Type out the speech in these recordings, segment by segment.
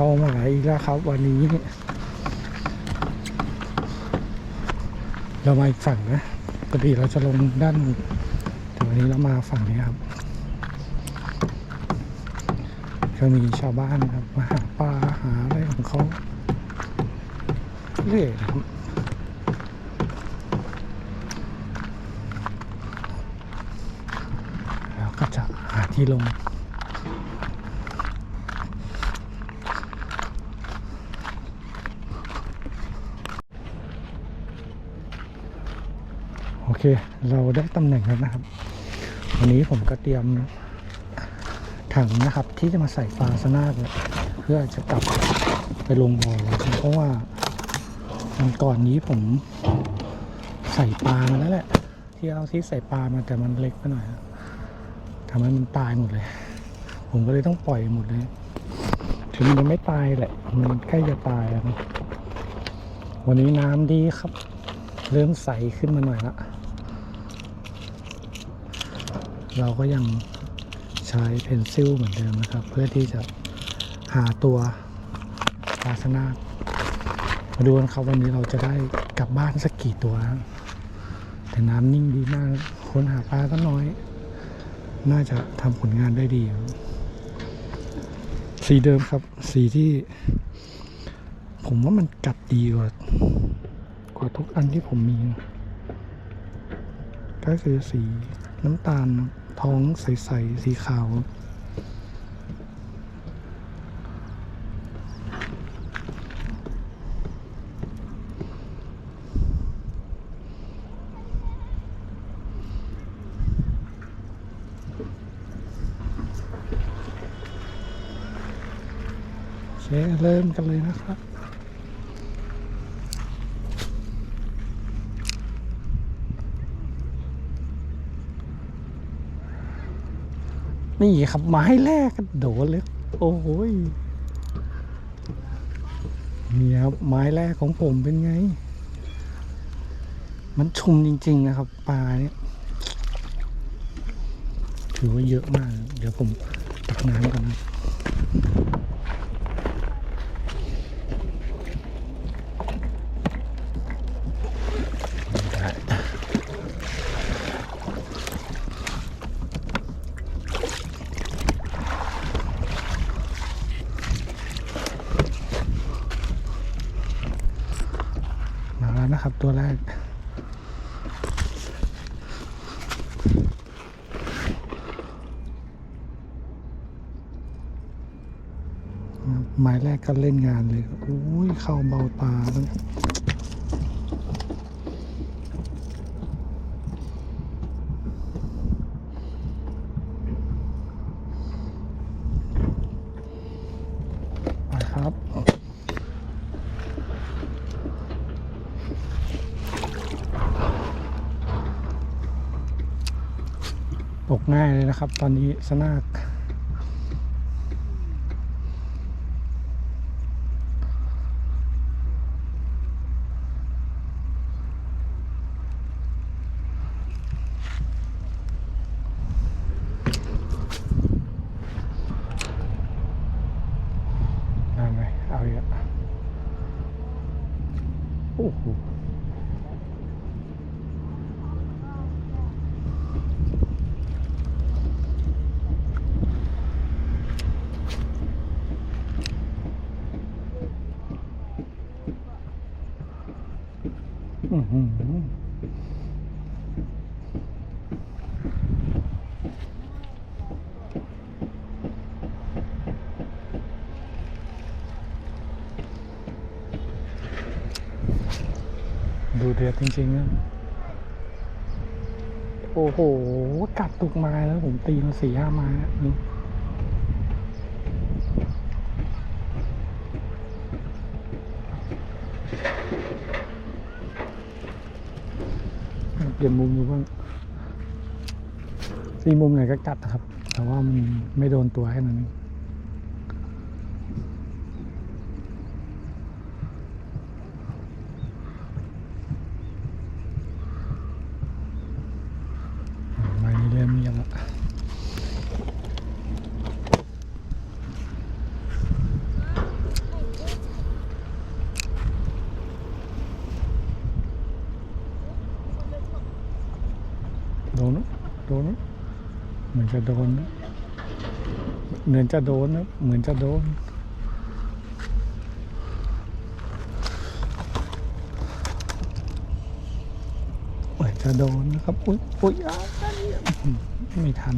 เข้ามาอีกแล้วครับ วันนี้เนี่ยเรามาอีกฝั่งนะปกติเราจะลงด้านแต่วันนี้เรามาฝั่งนี้ครับ ก็มีชาวบ้านครับมาหาปลาหาอะไรของเขาเรื่อยครับแล้วก็จะหาที่ลง โอ เราได้ตำแหน่งแล้วนะครับ วันนี้ผมก็เตรียมถังนะครับ ที่จะมาใส่ปลาสนาดเพื่อจะกลับไปลงบ่อเพราะว่าวันก่อนนี้ผมใส่ปลามาแล้วแหละ ที่เอาที่ใส่ปลามาแต่มันเล็กไปหน่อยทำให้มันตายหมดเลย ผมก็เลยต้องปล่อยหมดเลยถึงมันยังไม่ตายแหละ มันใกล้จะตายแล้ววันนี้น้ำดีครับ เริ่มใสขึ้นมาหน่อยละ เราก็ยังใช้เพนซิลเหมือนเดิมนะครับ เพื่อที่จะหาตัวปลาสนาดมาดูกันครับวันนี้เราจะได้กลับบ้านสักกี่ตัวนะแต่น้ำนิ่งดีมากคนหาปลาก็น้อย น่าจะทำผลงานได้ดี สีเดิมครับ สีที่ ผมว่ามันกัดดีกว่ากว่าทุกอันที่ผมมี ก็คือสีน้ำตาลครับ ท้องใสๆสีขาว โอเค เริ่มกันเลยนะครับ นี่ครับไม้แรกโดดเลย โอ้โหนี่ครับไม้แรกของผมเป็นไง มันชุ่มจริง ๆ นะครับปลาเนี่ยถือว่าเยอะมาก เดี๋ยวผมตักน้ำก่อนนะ ได้ มาแล้วนะครับ ตัวแรก หมายแรกก็เล่นงานเลยโอ้ย เข้าเบาตาแล้วปครับ ตกง่ายเลย นะครับ ตอนนี้สนานั่นไงเอาอีกแล้วโอ้โห อื้อหือ ดูเดือดจริงๆนะโอ้โห กัดตุกไม้แล้วผมตีมาสี่ห้าไม้แล้วนี่เปลี่ยนมุมดูบ้างสี่มุมไหนก็กัดนะครับ แต่ว่ามันไม่โดนตัวแค่นั้นเองอ่าไม้นี้เริ่มเงียบแล้ว โดนนะโดนนะ เหมือนจะโดน เหมือนจะโดนนะเหมือนจะโดน เหมือนจะโดนนะครับ อุ้ยอุ้ยอะไม่ทัน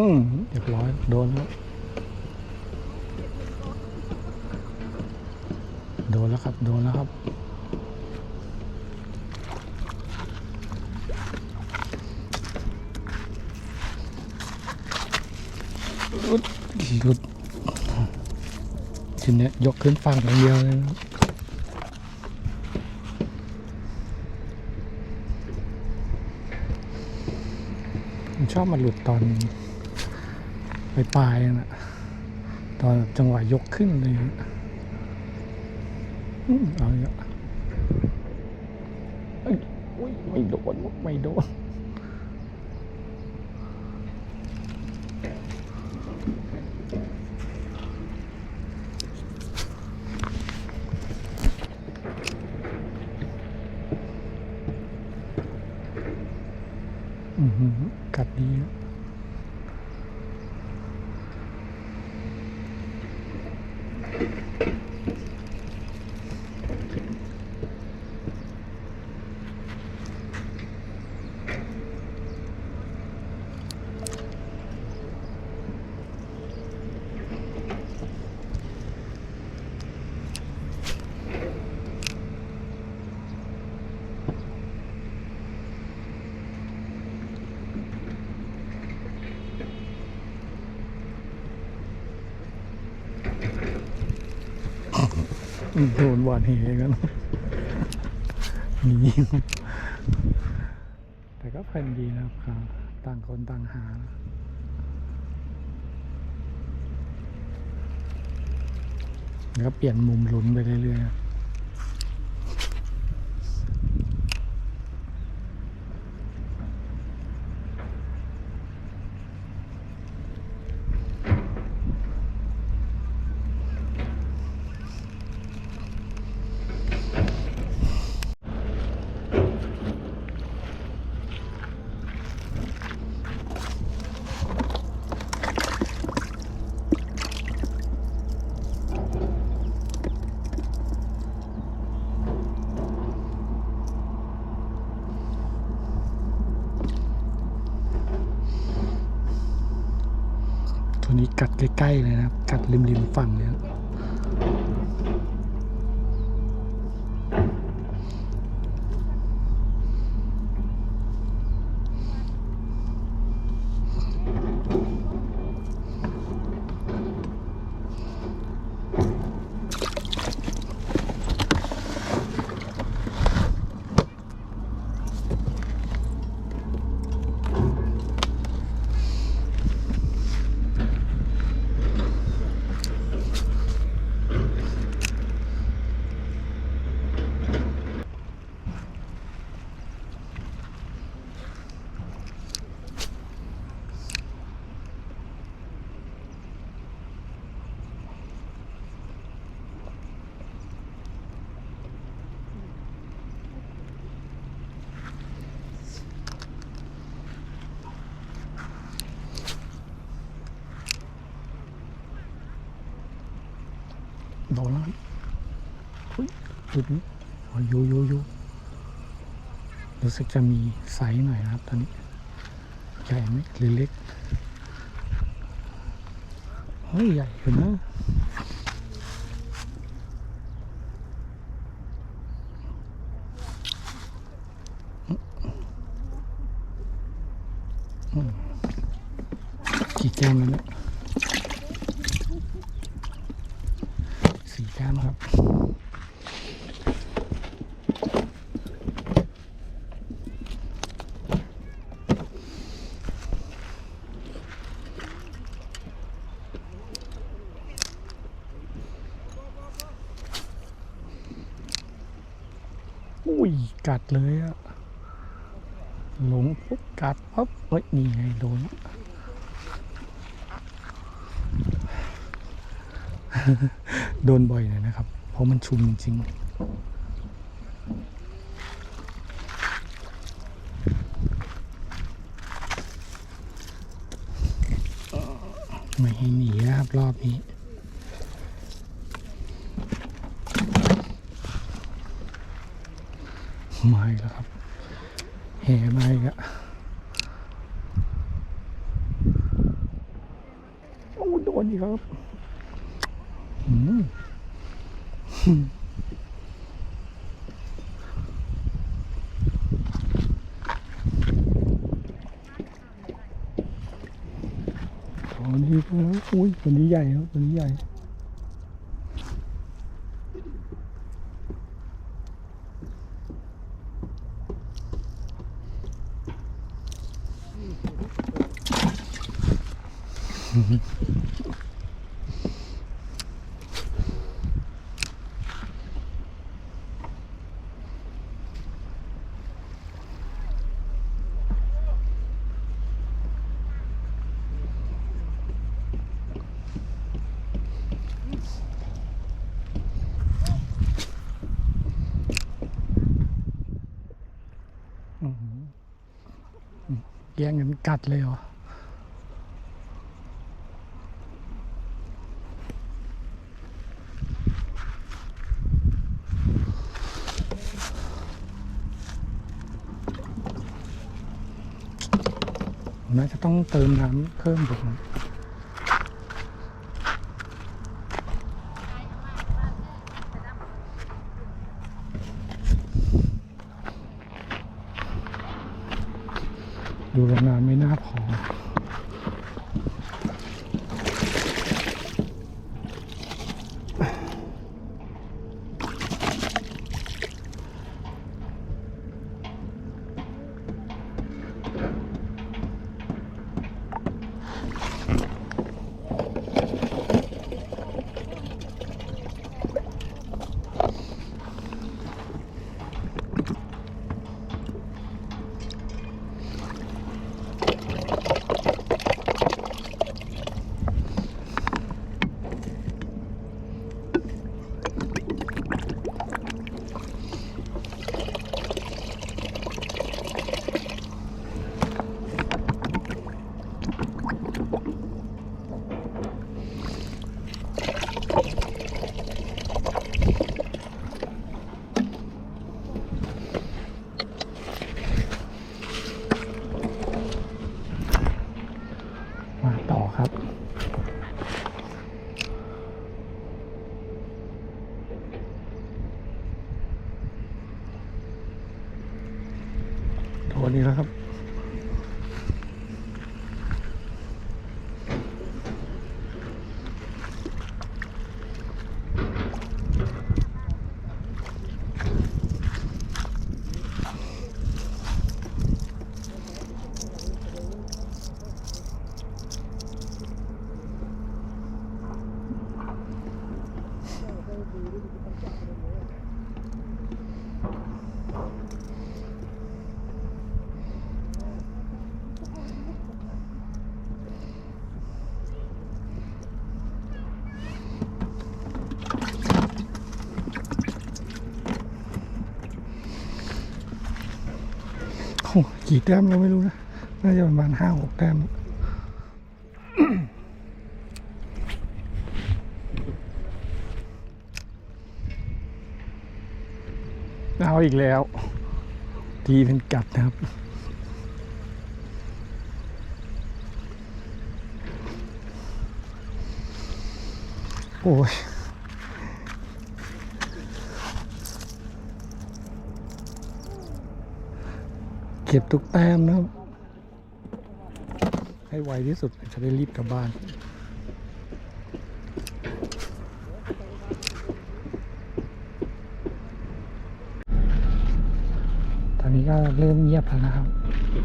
อืม เรียบร้อย โดนแล้วโดนแล้วครับ โดนแล้วครับ รุดรุดทีเนี้ยยกขึ้นฝั่งอย่างเดียวเลยนะชอบมาหลุดตอน ไปปลายนะตอนจังหวะยกขึ้นเลยอืมเอาวเอ้ยอุ๊ยไม่โดนไม่โดน อือหือกัดดีนะอืม โดนหวานเหกันนี่แต่ก็เพลินดีนะครับ ต่างคนต่างหาแล้วเปลี่ยนมุมลุ้นไปเรื่อยๆ นี้กัดใกล้ๆเลยนะครับ กัดริมๆฝั่งเนี่ย ดนแล้วอุ้ยหลุดนี้อ๋ออยูอยูอยูรู้สึกจะมีไซส์หน่อยนะครับตอนนี้ใหญ่ไหมหรือเล็กเฮ้ยใหญ่อยู่นะ อืมกี่แก้มแล้วเนี่ย สี่แก้มครับ อุ้ย กัดเลยอะหลงปุ๊บกัดปั๊บเฮ้ย นี่ไงโดน Ha ha. โดนบ่อยเลยนะครับ เพราะมันชุมจริงไม่ให้หนีนะครับรอบนี้มาอีกแล้วครับแห่มาอีกอะโอ้โดนอีกครับ Hmm. แย่งกันกัดเลยเหรอน่าจะต้องเติมน้ำเพิ่มผม ดูนานไม่น่าพอ กี่แต้มเราไม่รู้นะ น่าจะประมาณห้าหกแต้มเอาอีกแล้ว ทีเป็นกัดนะครับ โอ้ย เก็บทุกแต้มนะครับ ให้ไวที่สุดจะได้รีบกลับบ้านตอนนี้ก็เริ่มเงียบแล้วนะครับ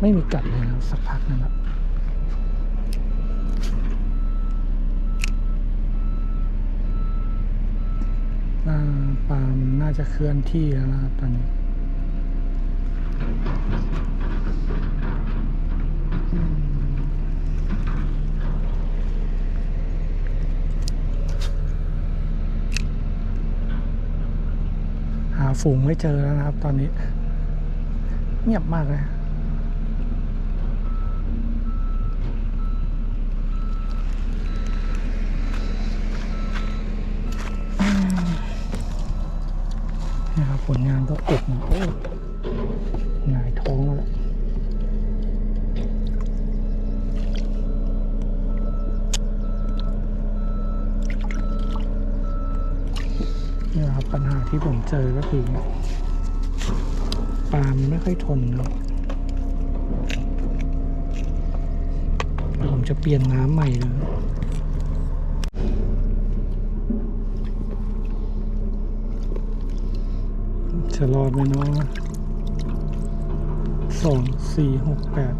ไม่มีกัดเลยนะสักพักนึงแล้วน่าปามน่าจะเคลื่อนที่แล้วนะตอนนี้ ฝูงไม่เจอแล้วนะครับ ตอนนี้ เงียบมากเลยนี่ครับผลงานก็อุกโอ้หงายท้องแล้ว นี่ครับปัญหาที่ผม เจอก็คือปลามันไม่ค่อยทนครับเลยผมจะเปลี่ยนน้ำใหม่เลยจะรอดไหมเนาะสองสี่หกแปด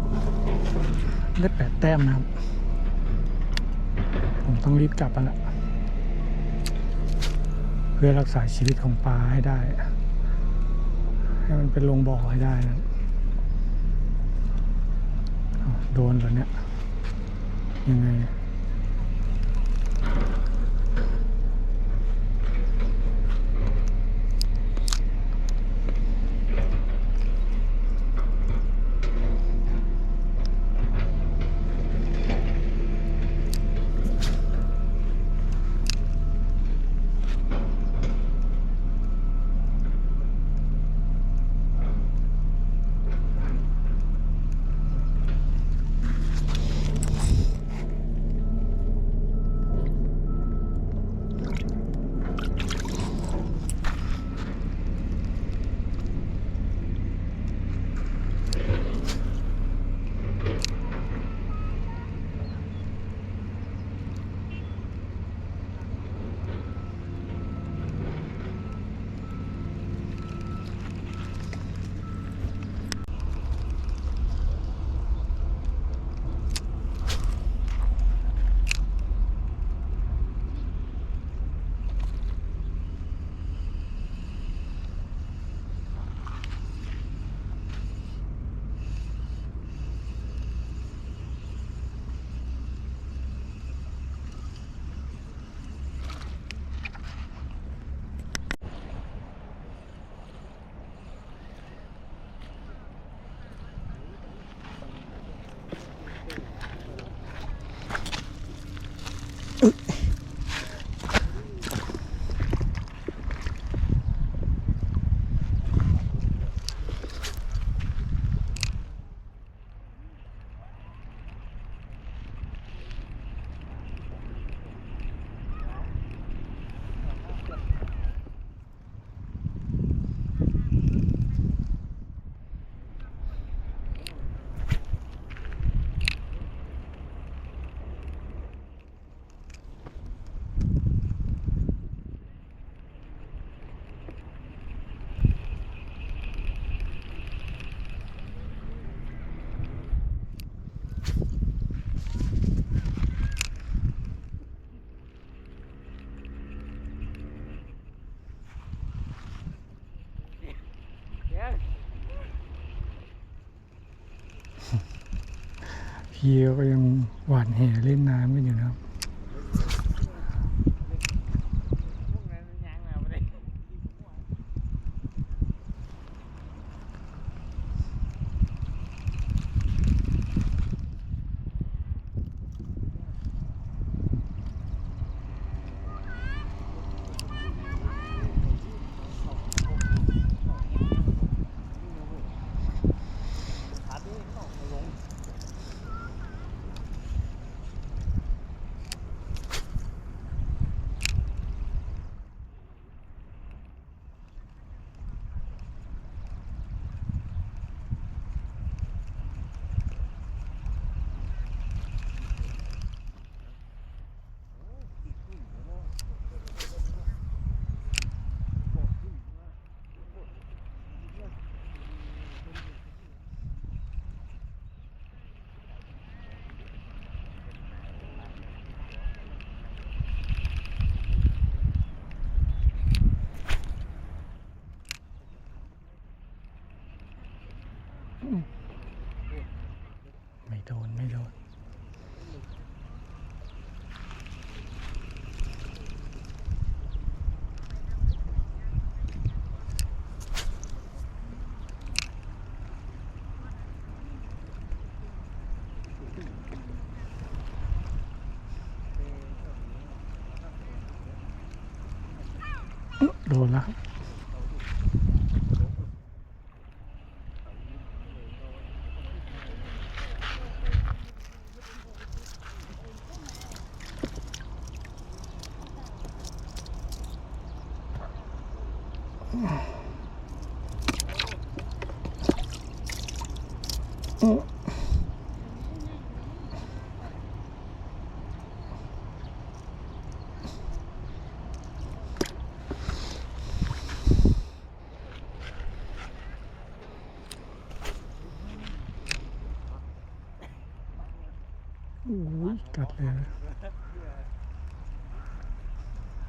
ได้แปดแต้มนะครับ ผมต้องรีบกลับแล้วล่ะ พื่อรักษาชีวิตของปลาให้ได้ ให้มันเป็นลงบ่อให้ได้นะโดนแล้วเนี่ยยังไง พีก็ยังหวานแห่เล่นน้ำกันอยู่นะครับ พวกนั้นยางมาไม่ได้ อ ไม่โดน ไม่โดน โดนแล้วครับ โอ้ยกัด เลยนะ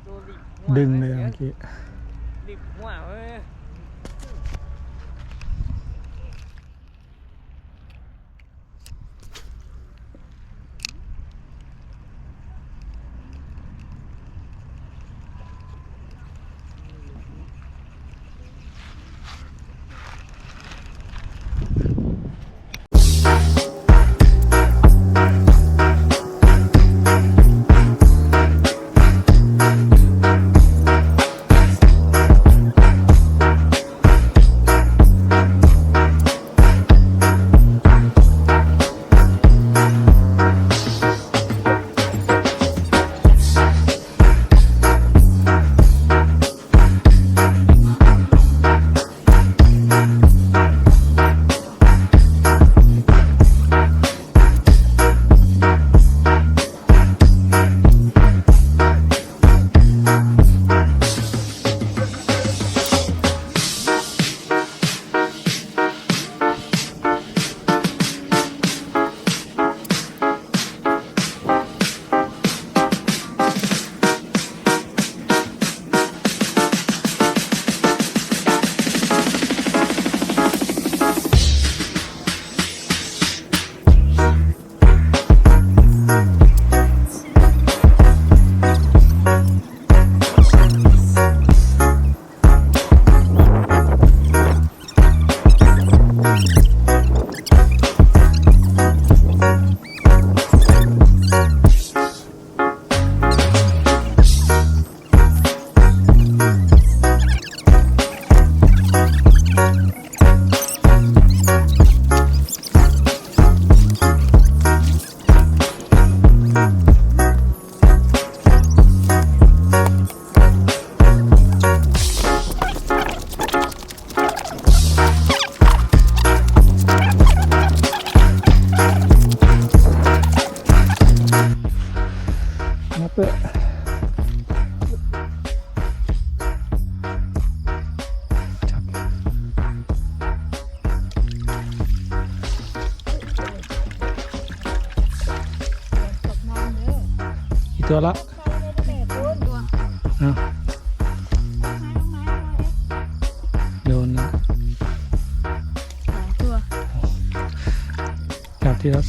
ดูดิหัวดึงเลยอะเมื่อกี้ ดิบหัวเว้ย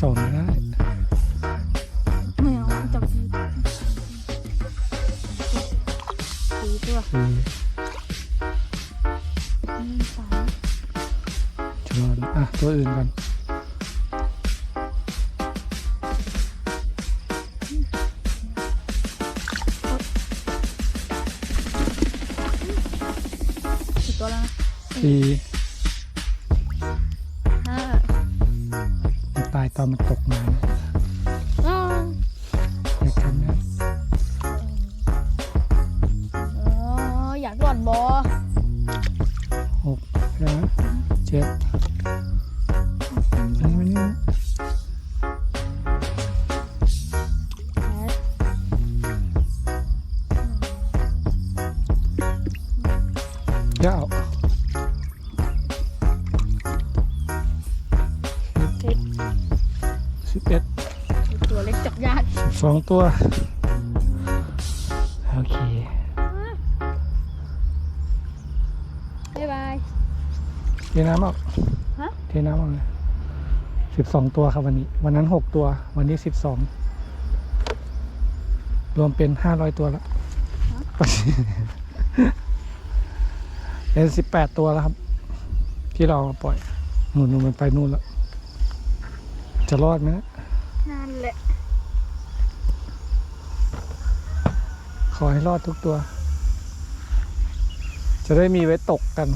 สองได้ไม่เอาจับสีสีตัวสี่หนึ่สามชนวอะ ตัวอื่นกัน สี่ตัวแล้วนะ สี่ สิบสองตัว โอเค บ๊ายบาย เทน้ำออกฮะ เทเทน้ำมาเลยสิบสองตัวครับวันนี้ วันนั้นหกตัว วันนี้สิบสอง รวมเป็นห้าร้อยตัวแล้วเป็นสิบแปดตัวแล้วครับ ที่เราเอาปล่อย นู่นนู่นมันไปนู่นแล้ว จะรอดไหมนะ นั่นแหละ ขอให้รอดทุกตัว จะได้มีไว้ตกกัน